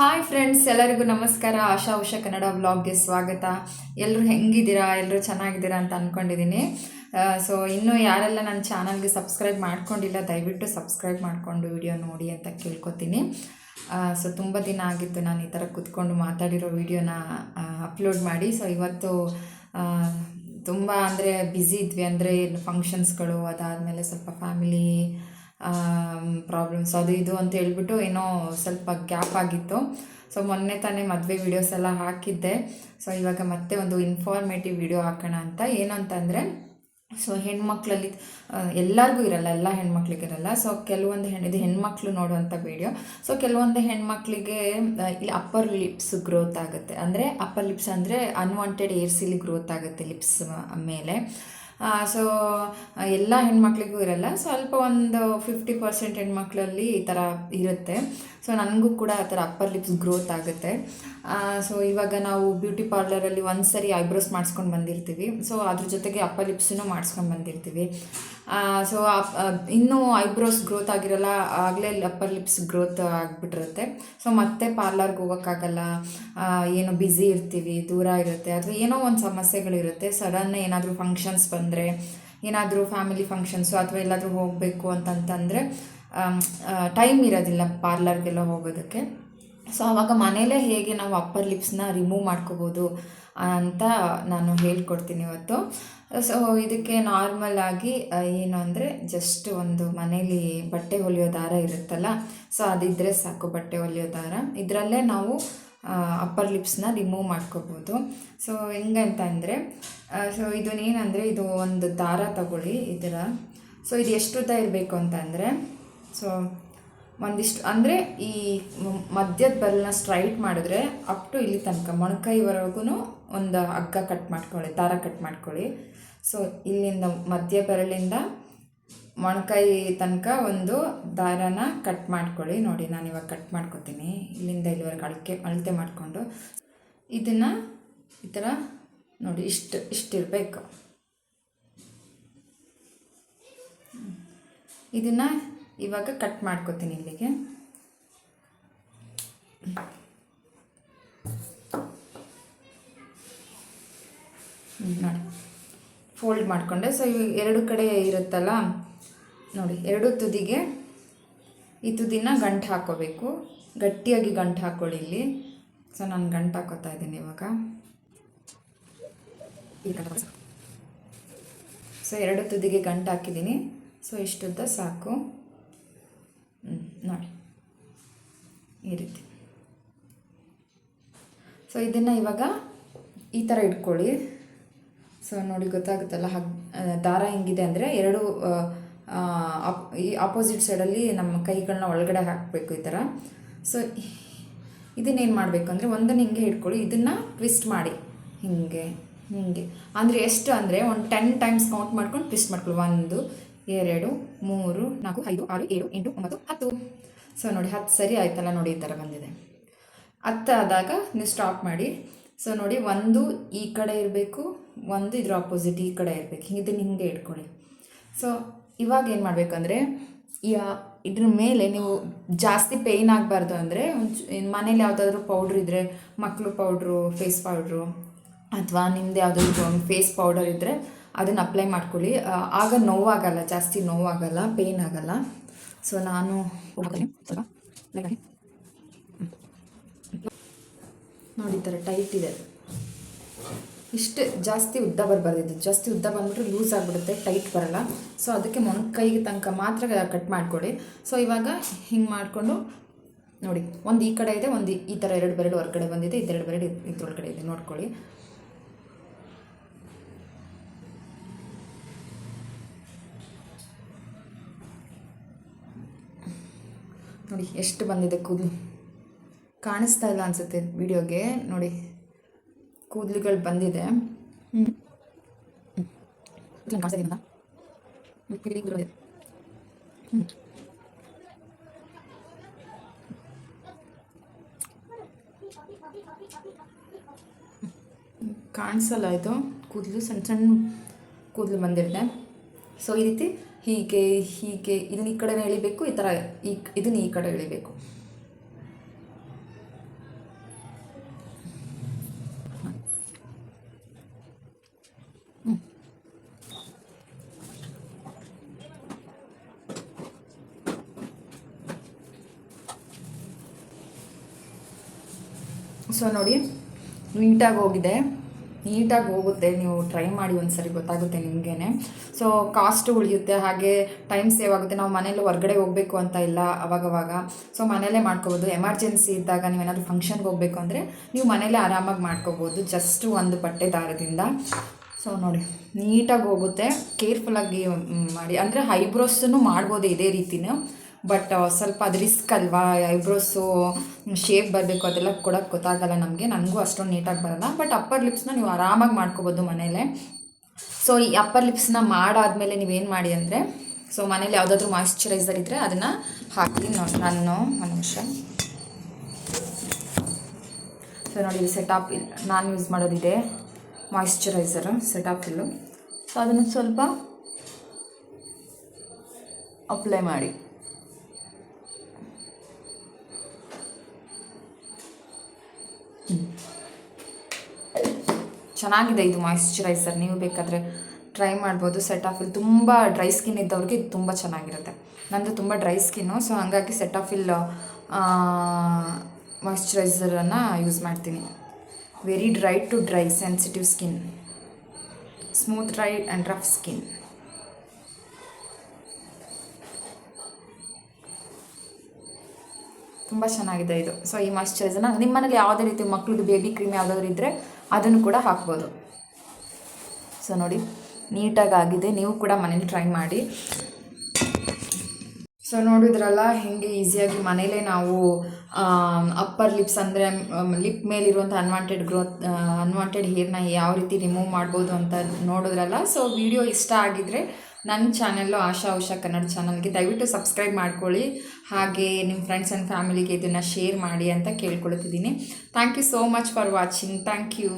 Hi friends ಎಲ್ಲರಿಗೂ ನಮಸ್ಕಾರ. ಆಶಾ ಉಷಾ ಕನ್ನಡ ವ್ಲಾಗ್ಗೆ ಸ್ವಾಗತ. ಎಲ್ಲರೂ ಹೆಂಗಿದ್ದೀರಾ? ಎಲ್ಲರೂ ಚೆನ್ನಾಗಿದ್ದೀರಾ ಅಂತ ಅಂದ್ಕೊಂಡಿದ್ದೀನಿ ಸೊ ಇನ್ನೂ ಯಾರೆಲ್ಲ ನನ್ನ ಚಾನಲ್ಗೆ ಸಬ್ಸ್ಕ್ರೈಬ್ ಮಾಡ್ಕೊಂಡಿಲ್ಲ, ದಯವಿಟ್ಟು ಸಬ್ಸ್ಕ್ರೈಬ್ ಮಾಡಿಕೊಂಡು ವಿಡಿಯೋ ನೋಡಿ ಅಂತ ಕೇಳ್ಕೊತೀನಿ. ಸೊ ತುಂಬ ದಿನ ಆಗಿತ್ತು ನಾನು ಈ ಥರ ಕೂತ್ಕೊಂಡು ಮಾತಾಡಿರೋ ವಿಡಿಯೋನ ಅಪ್ಲೋಡ್ ಮಾಡಿ. ಸೊ ಇವತ್ತು ತುಂಬ ಅಂದರೆ ಬ್ಯುಸಿ ಇದ್ವಿ. ಅಂದರೆ ಏನು ಫಂಕ್ಷನ್ಸ್ಗಳು ಅದಾದಮೇಲೆ ಸ್ವಲ್ಪ ಫ್ಯಾಮಿಲಿ ಪ್ರಾಬ್ಲಮ್ಸ್ ಅದು ಇದು ಅಂತ ಹೇಳ್ಬಿಟ್ಟು ಏನೋ ಸ್ವಲ್ಪ ಗ್ಯಾಪ್ ಆಗಿತ್ತು. ಸೊ ಮೊನ್ನೆ ತಾನೇ ಮದುವೆ ವೀಡಿಯೋಸ್ ಎಲ್ಲ ಹಾಕಿದ್ದೆ. ಸೊ ಇವಾಗ ಮತ್ತೆ ಒಂದು ಇನ್ಫಾರ್ಮೇಟಿವ್ ವಿಡಿಯೋ ಹಾಕೋಣ ಅಂತ. ಏನು ಅಂತಂದರೆ ಸೊ ಹೆಣ್ಮಕ್ಳಲ್ಲಿ ಎಲ್ಲರಿಗೂ ಇರಲ್ಲ, ಎಲ್ಲ ಹೆಣ್ಮಕ್ಳಿಗಿರಲ್ಲ ಸೊ ಕೆಲವೊಂದು ಹೆಣ್ಣು ಇದು ಹೆಣ್ಮಕ್ಳು ನೋಡುವಂಥ ವಿಡಿಯೋ ಸೊ ಕೆಲವೊಂದು ಹೆಣ್ಮಕ್ಳಿಗೆ ಇಲ್ಲಿ ಅಪ್ಪರ್ ಲಿಪ್ಸ್ ಗ್ರೋತ್ ಆಗುತ್ತೆ. ಅಂದರೆ ಅಪ್ಪರ್ ಲಿಪ್ಸ್ ಅಂದರೆ ಅನ್ವಾಂಟೆಡ್ ಏರ್ಸಿಲಿ ಗ್ರೋತ್ ಆಗುತ್ತೆ ಲಿಪ್ಸ್ ಮೇಲೆ. ಸೊ ಎಲ್ಲ ಹೆಣ್ಮಕ್ಳಿಗೂ ಇರಲ್ಲ. ಸ್ವಲ್ಪ ಒಂದು ಫಿಫ್ಟಿ ಪರ್ಸೆಂಟ್ ಹೆಣ್ಮಕ್ಳಲ್ಲಿ ಈ ಥರ ಇರುತ್ತೆ. ಸೊ ನನಗೂ ಕೂಡ ಆ ಥರ ಅಪ್ಪರ್ ಲಿಪ್ಸ್ ಗ್ರೋತ್ ಆಗುತ್ತೆ. ಸೊ ಇವಾಗ ನಾವು ಬ್ಯೂಟಿ ಪಾರ್ಲರಲ್ಲಿ ಒಂದು ಸರಿ ಐಬ್ರೋಸ್ ಮಾಡಿಸ್ಕೊಂಡು ಬಂದಿರ್ತೀವಿ. ಸೊ ಅದ್ರ ಜೊತೆಗೆ ಅಪ್ಪರ್ ಲಿಪ್ಸನ್ನು ಮಾಡಿಸ್ಕೊಂಡು ಬಂದಿರ್ತೀವಿ. ಸೊ ಇನ್ನೂ ಐಬ್ರೋಸ್ ಗ್ರೋತ್ ಆಗಿರಲ್ಲ, ಆಗಲೇ ಅಪ್ಪರ್ ಲಿಪ್ಸ್ ಗ್ರೋತ್ ಆಗಿಬಿಟ್ಟಿರುತ್ತೆ. ಸೊ ಮತ್ತೆ ಪಾರ್ಲರ್ಗೆ ಹೋಗೋಕ್ಕಾಗಲ್ಲ ಏನು ಬ್ಯುಸಿ ಇರ್ತೀವಿ, ದೂರ ಇರುತ್ತೆ, ಅಥವಾ ಏನೋ ಒಂದು ಸಮಸ್ಯೆಗಳಿರುತ್ತೆ ಸಡನ್ ಏನಾದರೂ ಫಂಕ್ಷನ್ಸ್ ಬಂದರೆ, ಏನಾದರೂ ಫ್ಯಾಮಿಲಿ ಫಂಕ್ಷನ್ಸು ಅಥವಾ ಎಲ್ಲಾದರೂ ಹೋಗಬೇಕು ಅಂತಂತಂದರೆ ಟೈಮ್ ಇರೋದಿಲ್ಲ ಪಾರ್ಲರ್ಗೆಲ್ಲ ಹೋಗೋದಕ್ಕೆ. ಸೊ ಆವಾಗ ಮನೇಲೇ ಹೇಗೆ ನಾವು ಅಪ್ಪರ್ ಲಿಪ್ಸ್ನ ರಿಮೂವ್ ಮಾಡ್ಕೋಬೋದು ಅಂತ ನಾನು ಹೇಳ್ಕೊಡ್ತೀನಿ ಇವತ್ತು. ಸೊ ಇದಕ್ಕೆ ನಾರ್ಮಲ್ ಆಗಿ ಏನು ಅಂದರೆ ಜಸ್ಟ್ ಒಂದು ಮನೇಲಿ ಬಟ್ಟೆ ಹೊಲಿಯೋ ದಾರ ಇರುತ್ತಲ್ಲ, ಸೊ ಅದಿದ್ದರೆ ಸಾಕು ಬಟ್ಟೆ ಹೊಲಿಯೋ ದಾರ. ಇದರಲ್ಲೇ ನಾವು ಅಪ್ಪರ್ ಲಿಪ್ಸ್ನ ರಿಮೂವ್ ಮಾಡ್ಕೋಬೋದು. ಸೊ ಹೆಂಗಂತ ಅಂದರೆ ಸೊ ಇದನ್ನೇನಂದರೆ ಇದು ಒಂದು ದಾರ ತಗೊಳ್ಳಿ ಇದರ. ಸೊ ಇದು ಎಷ್ಟು ಉದ್ದ ಇರಬೇಕು ಅಂತಂದರೆ ಸೊ ಒಂದಿಷ್ಟು, ಅಂದರೆ ಈ ಮಧ್ಯದ ಬೆರಳನ್ನ ಸ್ಟ್ರೈಟ್ ಮಾಡಿದ್ರೆ ಅಪ್ ಟು ಇಲ್ಲಿ ತನಕ ಮೊಣಕೈವರೆಗೂ ಒಂದು ಹಗ್ಗ ಕಟ್ ಮಾಡ್ಕೊಳ್ಳಿ, ದಾರ ಕಟ್ ಮಾಡ್ಕೊಳ್ಳಿ. ಸೊ ಇಲ್ಲಿಂದ ಮಧ್ಯ ಬೆರಳಿಂದ ಮೊಣಕೈ ತನಕ ಒಂದು ದಾರನ ಕಟ್ ಮಾಡ್ಕೊಳ್ಳಿ. ನೋಡಿ, ನಾನು ಇವಾಗ ಕಟ್ ಮಾಡ್ಕೊತೀನಿ. ಇಲ್ಲಿಂದ ಇಲ್ಲಿವರೆಗೆ ಅಳಕೆ ಅಳತೆ ಮಾಡಿಕೊಂಡು. ಇದನ್ನು ಈ ಥರ ನೋಡಿ, ಇಷ್ಟು ಇಷ್ಟಿರಬೇಕು ಇದನ್ನು ಇವಾಗ ಕಟ್ ಮಾಡ್ಕೋತೀನಿ ಇಲ್ಲಿಗೆ. ನೋಡಿ. ಫೋಲ್ಡ್ ಮಾಡಿಕೊಂಡೆ. ಸೊ ಇವಾಗ ಎರಡು ಕಡೆ ಇರುತ್ತಲ್ಲ, ನೋಡಿ, ಎರಡು ತುದಿಗೆ ಈ ತುದಿನ ಗಂಟು ಹಾಕೋಬೇಕು. ಗಟ್ಟಿಯಾಗಿ ಗಂಟು ಹಾಕೊಳ್ಳಿ ಇಲ್ಲಿ. ಸೊ ನಾನು ಗಂಟು ಹಾಕೋತಾ ಇದ್ದೀನಿ ಇವಾಗ. ಸೊ ಎರಡು ತುದಿಗೆ ಗಂಟು ಹಾಕಿದ್ದೀನಿ. ಸೊ ಇಷ್ಟುದ್ದ ಸಾಕು. ನೋಡಿ. ಈ ರೀತಿ. ಸೊ ಇದನ್ನು ಇವಾಗ ಈ ಥರ ಇಟ್ಕೊಳ್ಳಿ. ಸೊ ನೋಡಿ ಗೊತ್ತಾಗುತ್ತಲ್ಲ, ಹಗ್ ದಾರ ಹೆಂಗಿದೆ ಅಂದರೆ ಎರಡು ಅಪ್, ಈ ಆಪೋಸಿಟ್ ಸೈಡಲ್ಲಿ ನಮ್ಮ ಕೈಗಳನ್ನ ಒಳಗಡೆ ಹಾಕಬೇಕು ಈ ಥರ ಸೊ ಇದನ್ನೇನು ಮಾಡಬೇಕು ಅಂದರೆ ಒಂದನ್ನು ಹಿಂಗೆ ಇಟ್ಕೊಳ್ಳಿ. ಇದನ್ನು ಟ್ವಿಸ್ಟ್ ಮಾಡಿ. ಹಿಂಗೆ ಹಿಂಗೆ. ಅಂದರೆ ಎಷ್ಟು ಅಂದರೆ ಒಂದು ಟೆನ್ ಟೈಮ್ಸ್ ಕೌಂಟ್ ಮಾಡ್ಕೊಂಡು ಟ್ವಿಸ್ಟ್ ಮಾಡ್ಕೊಳ್ಳಿ. ಒಂದು ಎರಡು, ಮೂರು, ನಾಲ್ಕು, ಐದು, ಆರು, ಏಳು, ಎಂಟು, ಒಂಬತ್ತು, ಹತ್ತು. ಸೊ ನೋಡಿ, ಹತ್ತು ಸರಿ ಆಯ್ತಲ್ಲ ನೋಡಿ, ಈ ಥರ ಬಂದಿದೆ. ಹತ್ತಾದಾಗ ನೀವು ಸ್ಟಾಪ್ ಮಾಡಿ. ಸೊ ನೋಡಿ, ಒಂದು ಈ ಕಡೆ ಇರಬೇಕು, ಒಂದು ಇದ್ರ ಆಪೋಸಿಟ್ ಈ ಕಡೆ ಇರಬೇಕು. ಇದನ್ನು ಹಿಂಗೆ ಇಟ್ಕೊಳ್ಳಿ. ಸೊ ಇವಾಗ ಏನು ಮಾಡಬೇಕಂದ್ರೆ ಯಾ ಇದ್ರ ಮೇಲೆ ನೀವು ಜಾಸ್ತಿ ಪೇಯ್ನ್ ಆಗಬಾರ್ದು ಅಂದರೆ ಮನೇಲಿ ಯಾವುದಾದ್ರೂ ಪೌಡ್ರ್ ಇದ್ದರೆ ಮಕ್ಕಳು ಪೌಡ್ರು ಫೇಸ್ ಪೌಡ್ರು ಅಥವಾ ನಿಮ್ದು ಯಾವುದಾದ್ರು ಫೇಸ್ ಪೌಡರ್ ಇದ್ದರೆ ಅದನ್ನು ಅಪ್ಲೈ ಮಾಡ್ಕೊಳ್ಳಿ. ಆಗ ನೋವಾಗಲ್ಲ, ಜಾಸ್ತಿ ನೋವಾಗಲ್ಲ ಪೇಯ್ನ್ ಆಗಲ್ಲ. ಸೊ ನಾನು ನೋಡಿ ಥರ ಟೈಟ್ ಇದೆ. ಇಷ್ಟು ಜಾಸ್ತಿ ಉದ್ದ ಬರಬಾರ್ದು ಇದು ಜಾಸ್ತಿ ಉದ್ದ ಬಂದ್ಬಿಟ್ರೆ ಲೂಸ್ ಆಗಿಬಿಡುತ್ತೆ ಟೈಟ್ ಬರಲ್ಲ. ಸೊ ಅದಕ್ಕೆ ಮೊನ್, ಕೈಗೆ ತನಕ ಮಾತ್ರ ಕಟ್ ಮಾಡ್ಕೊಳ್ಳಿ. ಸೊ ಇವಾಗ ಹಿಂಗೆ ಮಾಡಿಕೊಂಡು ನೋಡಿ, ಒಂದು ಈ ಕಡೆ ಇದೆ, ಒಂದು ಈ ಥರ ಎರಡು ಬೆರಡು ಹೊರಗಡೆ ಬಂದಿದೆ, ಇದೆರಡು ಬೆರಡು ಇದ್ರೊಳಗಡೆ ಇದೆ. ನೋಡ್ಕೊಳ್ಳಿ. ನೋಡಿ, ಎಷ್ಟು ಬಂದಿದೆ ಕೂದಲು. ಕಾಣಿಸ್ತಾ ಇಲ್ಲ ಅನಿಸುತ್ತೆ ವಿಡಿಯೋಗೆ. ನೋಡಿ, ಕೂದಲುಗಳು ಬಂದಿದೆ. ಹ್ಞೂ ಕಾಣಿಸಲ್ಲ ಇದು. ಕೂದಲು, ಸಣ್ಣ ಸಣ್ಣ ಕೂದಲು ಬಂದಿರುತ್ತೆ ಸೊ ಈ ರೀತಿ ಹೀಗೆ ಹೀಗೆ ಇದನ್ನ ಈ ಕಡೆನೇ ಎಳಿಬೇಕು, ಈ ಥರ ಈ ಇದನ್ನ ಈ ಕಡೆ ಎಳಿಬೇಕು. ಸೊ ನೋಡಿ, ನೀಟಾಗಿ ಹೋಗಿದೆ. ನೀಟಾಗಿ ಹೋಗುತ್ತೆ, ನೀವು ಟ್ರೈ ಮಾಡಿ ಒಂದ್ಸರಿ ಗೊತ್ತಾಗುತ್ತೆ ನಿಮಗೇನೆ. ಸೊ ಕಾಸ್ಟು ಉಳಿಯುತ್ತೆ, ಹಾಗೆ ಟೈಮ್ ಸೇವ್ ಆಗುತ್ತೆ. ನಾವು ಮನೇಲಿ ಹೊರಗಡೆ ಹೋಗಬೇಕು ಅಂತ ಇಲ್ಲ ಅವಾಗವಾಗ. ಸೊ ಮನೇಲೇ ಮಾಡ್ಕೋಬೋದು. ಎಮರ್ಜೆನ್ಸಿ ಇದ್ದಾಗ ನೀವೇನಾದರೂ ಫಂಕ್ಷನ್ಗೆ ಹೋಗಬೇಕು ಅಂದರೆ ನೀವು ಮನೇಲೇ ಆರಾಮಾಗಿ ಮಾಡ್ಕೋಬೋದು ಜಸ್ಟ್ ಒಂದು ಬಟ್ಟೆ ದಾರದಿಂದ. ಸೊ ನೋಡಿ, ನೀಟಾಗಿ ಹೋಗುತ್ತೆ. ಕೇರ್ಫುಲ್ಲಾಗಿ ಮಾಡಿ. ಅಂದರೆ ಐಬ್ರೋಸನ್ನು ಮಾಡ್ಬೋದು ಇದೇ ರೀತಿನೇ. ಬಟ್ ಸ್ವಲ್ಪ ಅದು ರಿಸ್ಕ್ ಅಲ್ವಾ? ಐಬ್ರೋಸು ಶೇಪ್ ಬರಬೇಕು ಅದೆಲ್ಲ ಕೊಡೋಕ್ಕೆ ಗೊತ್ತಾಗಲ್ಲ ನಮಗೆ. ನನಗೂ ಅಷ್ಟೊಂದು ನೀಟಾಗಿ ಬರಲ್ಲ. ಬಟ್ ಅಪ್ಪರ್ ಲಿಪ್ಸ್ನ ನೀವು ಆರಾಮಾಗಿ ಮಾಡ್ಕೋಬೋದು ಮನೇಲೆ. ಸೊ ಈ ಅಪ್ಪರ್ ಲಿಪ್ಸ್ನ ಮಾಡಾದಮೇಲೆ ನೀವೇನು ಮಾಡಿ ಅಂದರೆ ಸೊ ಮನೇಲಿ ಯಾವುದಾದ್ರೂ ಮಾಯಿಶ್ಚರೈಸರ್ ಇದ್ದರೆ ಅದನ್ನು ಹಾಕಿ ನೋಡಿ ನಾನು ಒಂದು ನಿಮಿಷ. ಸೊ ನೋಡಿ ಇದು ಇಲ್ಲ ನಾನು ಯೂಸ್ ಮಾಡೋದಿದೆ ಮಾಯಿಶ್ಚರೈಸರು ಇಲ್ಲು. ಸೊ ಅದನ್ನು ಸ್ವಲ್ಪ ಅಪ್ಲೈ ಮಾಡಿ. ಚೆನ್ನಾಗಿದೆ ಇದು ಮಾಯಿಶ್ಚರೈಸರ್ ನೀವು ಬೇಕಾದರೆ ಟ್ರೈ ಮಾಡ್ಬೋದು. ಸೆಟ್ ಆಫಿಲ್ ತುಂಬ ಡ್ರೈ ಸ್ಕಿನ್ ಇದ್ದವ್ರಿಗೆ ಇದು ತುಂಬ ಚೆನ್ನಾಗಿರುತ್ತೆ. ನಂದು ತುಂಬ ಡ್ರೈ ಸ್ಕಿನ್ನು ಸೊ ಹಾಗಾಗಿ ಸೆಟಾಫಿಲ್ ಮಾಯಿಶ್ಚರೈಸರನ್ನು ಯೂಸ್ ಮಾಡ್ತೀನಿ. Very dry to dry sensitive skin smooth dry and rough skin ತುಂಬ ಚೆನ್ನಾಗಿದೆ ಇದು. ಸೊ ಈ ಮಾಯಿಶ್ಚರೈಸರ್ನ ನಿಮ್ಮ ಮನೇಲಿ ಯಾವುದೇ ರೀತಿ ಮಕ್ಳದ್ದು ಬೇಬಿ ಕ್ರೀಮ್ ಯಾವುದಾದ್ರು ಇದ್ದರೆ ಅದನ್ನು ಕೂಡ ಹಾಕ್ಬೋದು. ಸೊ ನೋಡಿ, ನೀಟಾಗಿ ಆಗಿದೆ. ನೀವು ಕೂಡ ಮನೇಲಿ ಟ್ರೈ ಮಾಡಿ. ಸೊ ನೋಡಿದ್ರಲ್ಲ ಹೆಂಗೆ ಈಸಿಯಾಗಿ ಮನೇಲೇ ನಾವು ಅಪ್ಪರ್ ಲಿಪ್ಸ್ ಅಂದರೆ ಲಿಪ್ ಮೇಲಿರುವಂಥ ಅನ್ವಾಂಟೆಡ್ ಗ್ರೋತ್ ಅನ್ವಾಂಟೆಡ್ ಹೇರ್ನ ಯಾವ ರೀತಿ ರಿಮೂವ್ ಮಾಡ್ಬೋದು ಅಂತ ನೋಡಿದ್ರಲ್ಲ. ಸೊ ವಿಡಿಯೋ ಇಷ್ಟ ಆಗಿದ್ರೆ ನನ್ನ ಚಾನಲ್ಲು ಆಶಾ ಉಷಾ ಕನ್ನಡ ಚಾನಲ್ಗೆ ದಯವಿಟ್ಟು ಸಬ್ಸ್ಕ್ರೈಬ್ ಮಾಡ್ಕೊಳ್ಳಿ. ಹಾಗೆ ನಿಮ್ಮ ಫ್ರೆಂಡ್ಸ್ ಆ್ಯಂಡ್ ಫ್ಯಾಮಿಲಿಗೆ ಇದನ್ನು ಶೇರ್ ಮಾಡಿ ಅಂತ ಕೇಳ್ಕೊಳ್ತಿದ್ದೀನಿ. Thank you so much for watching thank you